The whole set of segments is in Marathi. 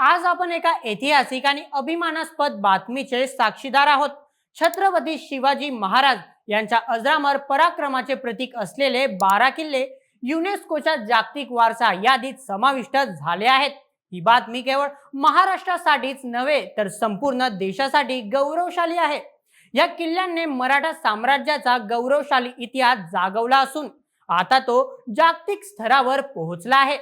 आज आपण एका ऐतिहासिक आणि अभिमानास्पद बातमीचे साक्षीदार आहोत. छत्रपती शिवाजी महाराज यांच्या अजरामर पराक्रमाचे प्रतीक असलेले बारा किल्ले युनेस्कोच्या जागतिक वारसा यादीत समाविष्ट झाले आहेत. ही बातमी केवळ महाराष्ट्रासाठीच नव्हे तर संपूर्ण देशासाठी गौरवशाली आहे. या किल्ल्यांनी मराठा साम्राज्याचा गौरवशाली इतिहास जागवला असून आता तो जागतिक स्तरावर पोहोचला आहे.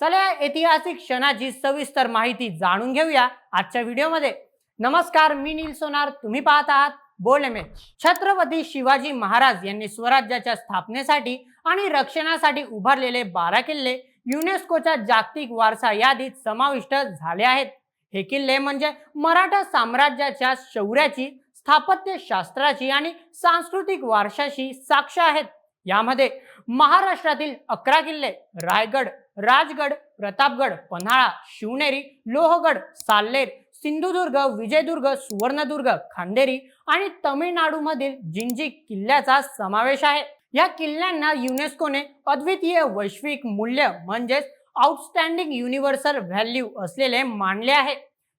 चला या ऐतिहासिक क्षणाची सविस्तर माहिती जाणून घेऊया आजच्या व्हिडिओमध्ये. नमस्कार मी नील सोनार. तुम्ही पाहत आहात बोल मी छत्रपती शिवाजी महाराज यांनी स्वराज्याच्या स्थापनेसाठी आणि रक्षणासाठी उभारलेले बारा किल्ले युनेस्कोच्या जागतिक वारसा यादीत समाविष्ट झाले आहेत. हे किल्ले म्हणजे मराठा साम्राज्याच्या शौर्याची स्थापत्य शास्त्राची आणि सांस्कृतिक वारशाशी साक्ष आहेत. यामध्ये महाराष्ट्रातील अकरा किल्ले रायगड राजगड प्रतापगड पन्हाळा शिवनेरी लोहगड साल्लेर सिंधुदुर्ग विजयदुर्ग सुवर्णदुर्ग खांदेरी आणि तमिळनाडूमधील जिंजी किल्ल्याचा समावेश आहे. या किल्ल्यांना युनेस्कोने अद्वितीय वैश्विक मूल्य म्हणजेच आउटस्टँडिंग युनिव्हर्सल व्हॅल्यू असलेले मानले आहे.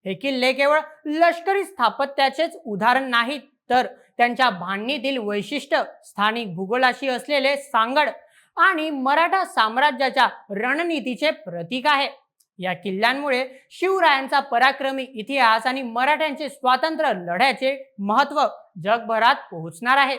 हे किल्ले केवळ लष्करी स्थापत्याचेच उदाहरण नाहीत तर त्यांच्या बांधणीतील वैशिष्ट्य स्थानिक भूगोलाशी असलेले सांगड आणि मराठा साम्राज्याच्या रणनीतीचे प्रतीक आहे. या किल्ल्यांमुळे शिवरायांचा पराक्रमी इतिहास आणि मराठ्यांचे स्वातंत्र्य लढ्याचे महत्त्व जगभरात पोहोचणार आहे.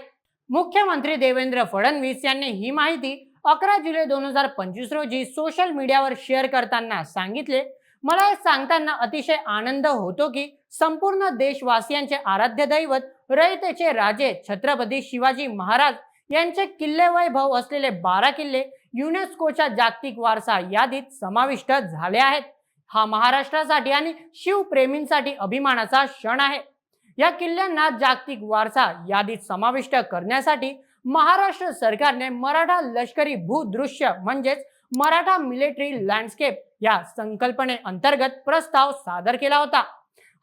मुख्यमंत्री देवेंद्र फडणवीस यांनी ही माहिती अकरा जुलै दोन हजार पंचवीस रोजी सोशल मीडियावर शेअर करताना सांगितले. मला हे सांगताना अतिशय आनंद होतो की संपूर्ण देशवासियांचे आराध्य दैवत रयतेचे राजे छत्रपती शिवाजी महाराज यांचे किल्ले वैभव असलेले बारा किल्ले युनेस्कोच्या जागतिक वारसा यादीत समाविष्ट झाले आहेत. हा महाराष्ट्रासाठी आणि शिवप्रेमींसाठी अभिमानाचा क्षण आहे. या किल्ल्यांना जागतिक वारसा यादीत समाविष्ट करण्यासाठी महाराष्ट्र सरकारने मराठा लष्करी भूदृश्य म्हणजेच मराठा मिलिटरी लँडस्केप या संकल्पने अंतर्गत प्रस्ताव सादर केला होता.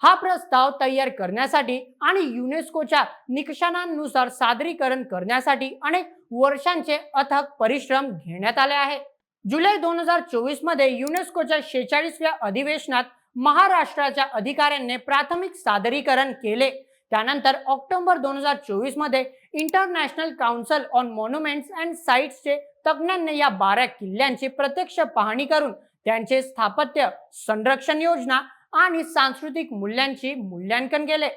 हा प्रस्ताव तयार करण्यासाठी आणि युनेस्कोच्या निकषांनुसार सादरीकरण करण्यासाठी अनेक वर्षांचे अथक परिश्रम घेण्यात आले आहे. जुलै दोन हजार चोवीसमध्ये युनेस्कोच्या शेचाळीसव्या अधिवेशनात महाराष्ट्राच्या अधिकाऱ्यांनी प्राथमिक सादरीकरण केले. त्यानंतर ऑक्टोबर दोन हजार चोवीसमध्ये International Council on Monuments and साईट्सचे तज्ज्ञांनी या बारा किल्ल्यांची प्रत्यक्ष पाहणी करून त्यांचे स्थापत्य संरक्षण योजना आणि सांस्कृतिक मूल्यांची मूल्यांकन केले.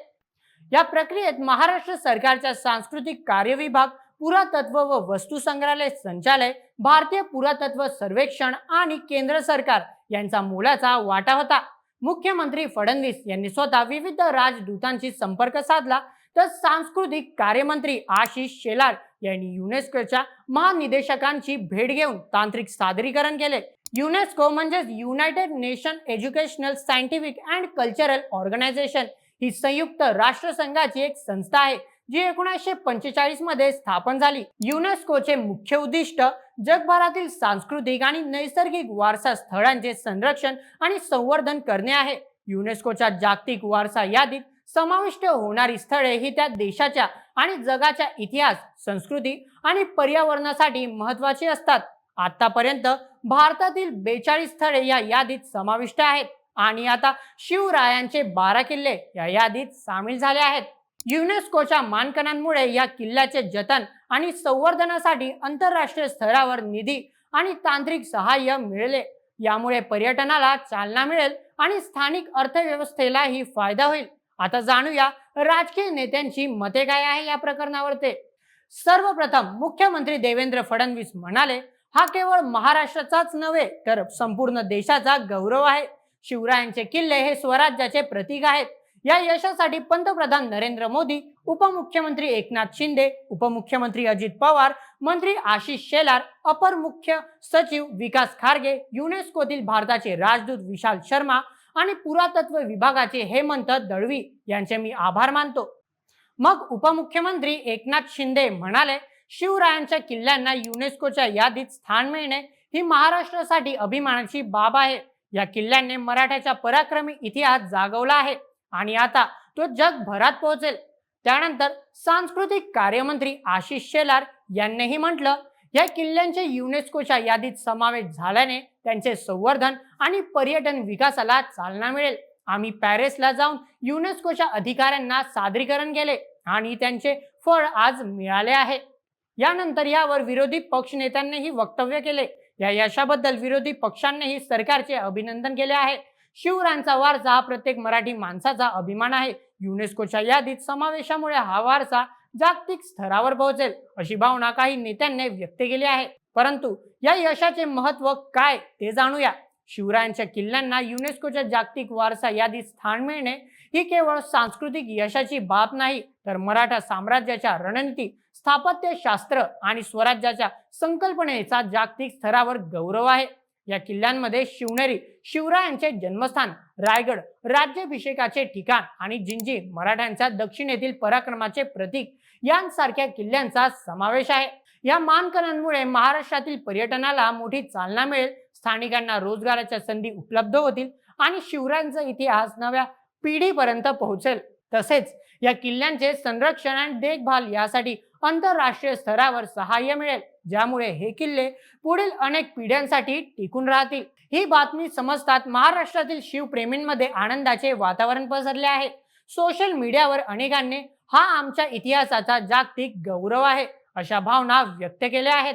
या प्रक्रियेत महाराष्ट्र सरकारच्या सांस्कृतिक कार्य विभाग पुरातत्व व वस्तू संग्रहालय संचालय भारतीय पुरातत्व सर्वेक्षण आणि केंद्र सरकार यांचा मोलाचा वाटा होता. मुख्यमंत्री फडणवीस यांनी स्वतः विविध राजदूतांशी संपर्क साधला तर सांस्कृतिक कार्यमंत्री आशिष शेलार यांनी युनेस्कोच्या महानिदेशकांची भेट घेऊन तांत्रिक सादरीकरण केले. युनेस्को म्हणजेच United nation educational scientific and cultural organisation ही संयुक्त राष्ट्रसंघाची एक संस्था आहे जी एकोणीसशे पंचेचाळीसमध्ये स्थापन झाली. युनेस्कोचे मुख्य उद्दिष्ट जगभरातील सांस्कृतिक आणि नैसर्गिक वारसा स्थळांचे संरक्षण आणि संवर्धन करणे आहे. युनेस्कोच्या जागतिक वारसा यादीत समाविष्ट होणारी स्थळे ही त्या देशाच्या आणि जगाच्या इतिहास संस्कृती आणि पर्यावरणासाठी महत्वाची असतात. आतापर्यंत भारतातील बेचाळीस स्थळे या यादीत समाविष्ट आहेत आणि आता शिवरायांचे बारा किल्ले या यादीत सामील झाले आहेत. युनेस्कोच्या मानकनांमुळे या किल्ल्याचे जतन आणि संवर्धनासाठी आंतरराष्ट्रीय स्तरावर निधी आणि तांत्रिक सहाय्य मिळले. यामुळे पर्यटनाला चालना मिळेल आणि स्थानिक अर्थव्यवस्थेलाही फायदा होईल. आता जाणूया राजकीय नेत्यांची मते काय आहे या प्रकरणावर ते सर्वप्रथम मुख्यमंत्री देवेंद्र फडणवीस म्हणाले हा केवळ महाराष्ट्राचाच नव्हे तर संपूर्ण देशाचा गौरव आहे. शिवरायांचे किल्ले हे स्वराज्याचे प्रतीक आहेत. या यशासाठी पंतप्रधान नरेंद्र मोदी उपमुख्यमंत्री एकनाथ शिंदे उपमुख्यमंत्री अजित पवार मंत्री आशिष शेलार अपर मुख्य सचिव विकास खारगे युनेस्कोतील भारताचे राजदूत विशाल शर्मा आणि पुरातत्व विभागाचे हेमंत दळवी यांचे मी आभार मानतो. मग उपमुख्यमंत्री एकनाथ शिंदे म्हणाले शिवरायांच्या किल्ल्यांना युनेस्कोच्या यादीत स्थान मिळणे ही महाराष्ट्रासाठी अभिमानाची बाब आहे. या किल्ल्यांनी मराठ्याचा पराक्रमी इतिहास जागवला आहे आणि आता तो जगभरात पोहोचेल. त्यानंतर सांस्कृतिक कार्यमंत्री आशिष शेलार यांनीही म्हटलं या किल्ल्यांचे युनेस्कोच्या यादीत समावेश झाल्याने त्यांचे संवर्धन आणि पर्यटन विकासाला चालना मिळेल. आम्ही पॅरिसला जाऊन युनेस्कोच्या अधिकाऱ्यांना सादरीकरण केले आणि त्यांचे फळ आज मिळाले आहे. यानंतर यावर विरोधी पक्ष नेत्यांनीही वक्तव्य केले. या यशाबद्दल विरोधी पक्षांनीही सरकारचे अभिनंदन केले आहे. शिवरायांचा वारसा हा प्रत्येक मराठी माणसाचा अभिमान आहे. युनेस्कोच्या यादीत समावेशामुळे हा वारसा जागतिक स्तरावर पोहोचेल अशी भावना काही नेत्यांनी व्यक्त केली आहे. परंतु या यशाचे महत्त्व काय ते जाणूया. शिवरायांच्या किल्ल्यांना युनेस्कोच्या जागतिक वारसा यादीत स्थान मिळणे ही केवळ सांस्कृतिक यशाची बाब नाही तर मराठा साम्राज्याच्या रणनीती स्थापत्यशास्त्र आणि स्वराज्याच्या संकल्पनेचा जागतिक स्तरावर गौरव आहे. या किल्ल्यांमध्ये शिवनेरी शिवरायांचे जन्मस्थान रायगड राज्याभिषेकाचे ठिकाण आणि जिंजी मराठ्यांच्या दक्षिणेतील पराक्रमाचे प्रतीक यांसारख्या किल्ल्यांचा समावेश आहे. या मानकनांमुळे महाराष्ट्रातील पर्यटनाला मोठी चालना मिळेल स्थानिकांना रोजगाराच्या संधी उपलब्ध होतील आणि शिवरायांचा इतिहास नव्या पिढीपर्यंत पोहोचेल. तसेच या किल्ल्यांचे संरक्षण आणि देखभाल यासाठी आंतरराष्ट्रीय स्तरावर सहाय्य मिळेल ज्यामुळे हे किल्ले पुढील अनेक पिढ्यांसाठी टिकून राहतील. ही बातमी समजतात महाराष्ट्रातील शिवप्रेमींमध्ये आनंदाचे वातावरण पसरले आहे. सोशल मीडियावर अनेकांनी हा आमच्या इतिहासाचा जागतिक गौरव आहे अशा भावना व्यक्त केल्या आहेत.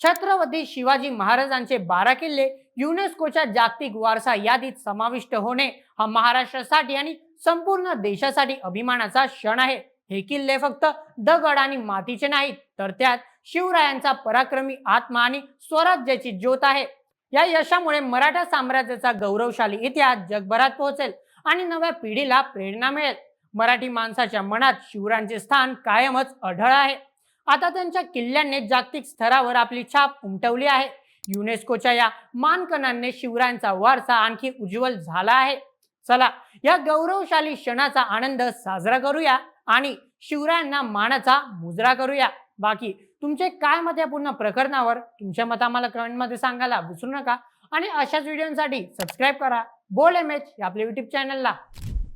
छत्रपती शिवाजी महाराजांचे बारा किल्ले युनेस्कोच्या जागतिक वारसा यादीत समाविष्ट होणे हा महाराष्ट्रासाठी आणि संपूर्ण देशासाठी अभिमानाचा क्षण आहे. हे किल्ले फक्त दगड आणि मातीचे नाहीत तर त्यात शिवरायांचा पराक्रमी आत्मा आणि स्वराज्याची ज्योत आहे. या यशामुळे मराठा साम्राज्याचा गौरवशाली इतिहास जगभरात पोहोचेल आणि नव्या पिढीला प्रेरणा मिळेल. मराठी माणसाच्या मनात शिवरायांचे स्थान कायमच अढळ आहे. आता त्यांच्या किल्ल्यांनी जागतिक स्तरावर आपली छाप उमटवली आहे. युनेस्कोच्या या मानकनांनी शिवरायांचा वारसा आणखी उज्ज्वल झाला आहे. चला या गौरवशाली क्षणाचा आनंद साजरा करूया आणि शिवरायांना मानाचा मुजरा करूया. बाकी तुमचे काय मत या पूर्ण प्रकरणावर? तुमच्या मत आम्हाला कमेंटमध्ये सांगायला विसरू नका. आणि अशाच व्हिडिओसाठी सबस्क्राईब करा. बोल एम एच या आपल्या युट्यूब चॅनलला